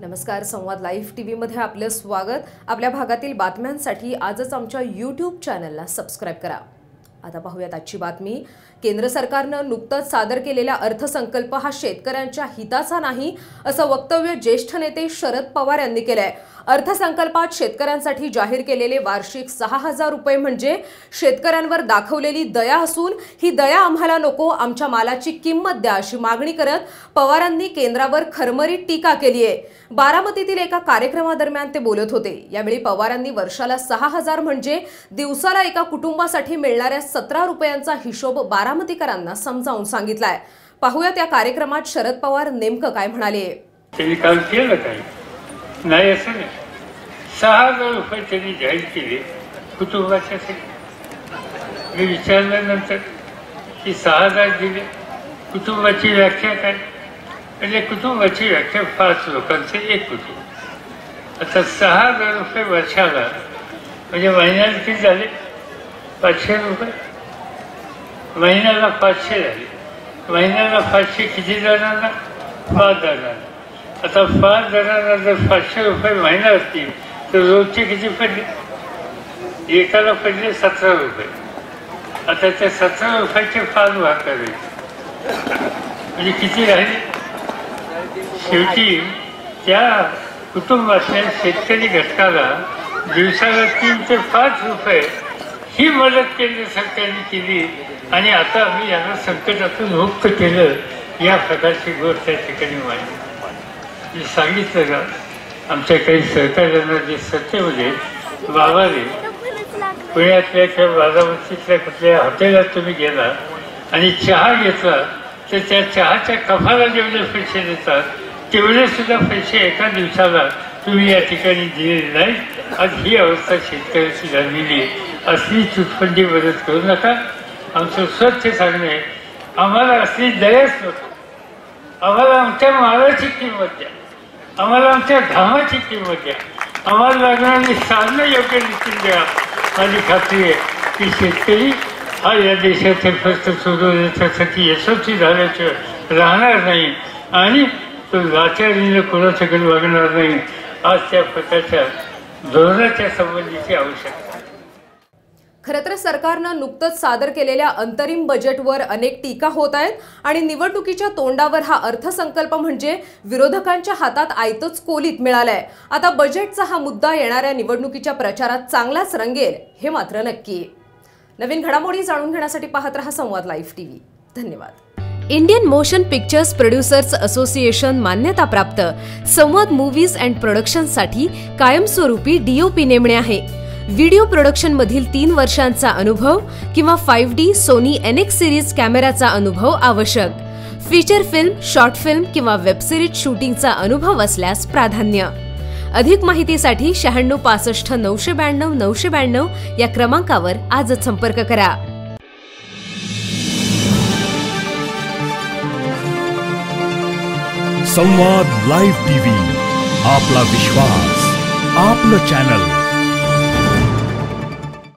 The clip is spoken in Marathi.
नमस्कार संवाद लाईव्ह टी व्हीमध्ये आपलं स्वागत. आपल्या भागातील बातम्यांसाठी आजच आमच्या यूट्यूब चॅनलला सबस्क्राईब करा. आता पाहूयात आजची बातमी. केंद्र सरकारनं नुकतंच सादर केलेला अर्थसंकल्प हा शेतकऱ्यांच्या हिताचा नाही असं वक्तव्य ज्येष्ठ नेते शरद पवार यांनी केलंय. अर्थसंकल्पात शेतकऱ्यांसाठी जाहीर केलेले वार्षिक सहा हजार रुपये म्हणजे शेतकऱ्यांवर दाखवलेली दया असून ही दया आम्हाला नको आमच्या मालाची किंमत द्या अशी मागणी करत पवारांनी केंद्रावर खरमरीत टीका केली आहे. बारामतीतील एका कार्यक्रमादरम्यान ते बोलत होते. यावेळी पवारांनी वर्षाला सहा हजार म्हणजे दिवसाला एका कुटुंबासाठी मिळणाऱ्या सतरा रुपयांचा हिशोब बारामतीकरांना समजावून सांगितलाय. पाहूया त्या कार्यक्रमात शरद पवार नेमकं काय म्हणाले. त्यांनी काल केलं काही नाही असं नाही. सहा हजार रुपये त्यांनी जाहीर केले कुटुंबाच्यासाठी मी विचारल्यानंतर की सहा हजार दिले. कुटुंबाची व्याख्या काय? म्हणजे कुटुंबाची व्याख्या पाच लोकांचे एक कुटुंब. आता सहा हजार रुपये वर्षाला म्हणजे महिन्यात किती झाले? पाचशे रुपये. महिन्याला पाचशे झाले. महिन्याला पाचशे किती जणांना? पाच जणांना. आता पाच जणांना जर पाचशे रुपये महिना असतील तर रोजचे किती पडले? एकाला पडले सतरा रुपये. आता त्या सतरा रुपयाचे पाच भाग करायचे. म्हणजे किती राहिले? शेवटी त्या कुटुंबातल्या शेतकरी घटकाला दिवसाला तीन ते पाच रुपये ही मदत केंद्र सरकारने केली आणि आता आम्ही यांना संकटातून मुक्त केलं या प्रकारची गोष्ट त्या ठिकाणी मांडली. मी सांगितलं का आमच्या काही सहकार्यांना जे सत्तेमध्ये बाबाने पुण्यातल्या किंवा बारामतीतल्या कुठल्या हॉटेलात तुम्ही गेला आणि चहा घेतला तर त्या चहाच्या कफाला जेवढे पैसे देतात तेवढे सुद्धा पैसे एका दिवसाला तुम्ही या ठिकाणी दिलेले नाही आज ही अवस्था शेतकऱ्याची झालेली आहे. असली चुटपंडी मदत करू नका. आमचं स्वच्छ सांगणे आम्हाला असली दयाच नको. आम्हाला आमच्या मालाची किंमत द्या. आम्हाला आमच्या धामाची किंमत द्या. आम्हाला लागणारी साधनं योग्य निश्चित द्या. माझी खात्री आहे की शेतकरी हा या देशाचे प्रश्न सोडवण्यासाठी यशस्वी झाल्याशिवाय राहणार नाही आणि तो लाचारीनं कोणाच्याकडे वागणार नाही. आज त्या प्रकारच्या धोरणाच्या संबंधीची आवश्यकता खरं तर सरकारनं नुकतंच सादर केलेल्या अंतरिम बजेटवर अनेक टीका होत आहेत आणि निवडणुकीच्या तोंडावर हा अर्थसंकल्प म्हणजे विरोधकांच्या हातात आयतच कोलीत मिळालाय. आता बजेटचा हा मुद्दा येणाऱ्या निवडणुकीच्या प्रचारात चांगलाच रंगेल हे मात्र नक्की. नवीन घडामोडी जाणून घेण्यासाठी पाहत रहा संवाद लाईव्ह टीव्ही. धन्यवाद. Indian motion pictures producers association मान्यताप्राप्त संवाद मूव्हीज अँड प्रोडक्शनसाठी कायमस्वरूपी डीओपी नेमणे आहे. व्हिडिओ प्रोडक्शन मधील तीन वर्षांचा अनुभव किंवा five D Sony NX series कॅमेराचा अनुभव आवश्यक. फीचर फिल्म शॉर्ट फिल्म किंवा वेबसिरीज शूटिंगचा अनुभव असल्यास प्राधान्य. अधिक माहितीसाठी शहाण्णव पासष्ट नऊशे ब्याण्णव नऊशे ब्याण्णव या क्रमांकावर आजच संपर्क करा. संवाद लाईव्ह टीव्ही आपला विश्वास आपलं चॅनल.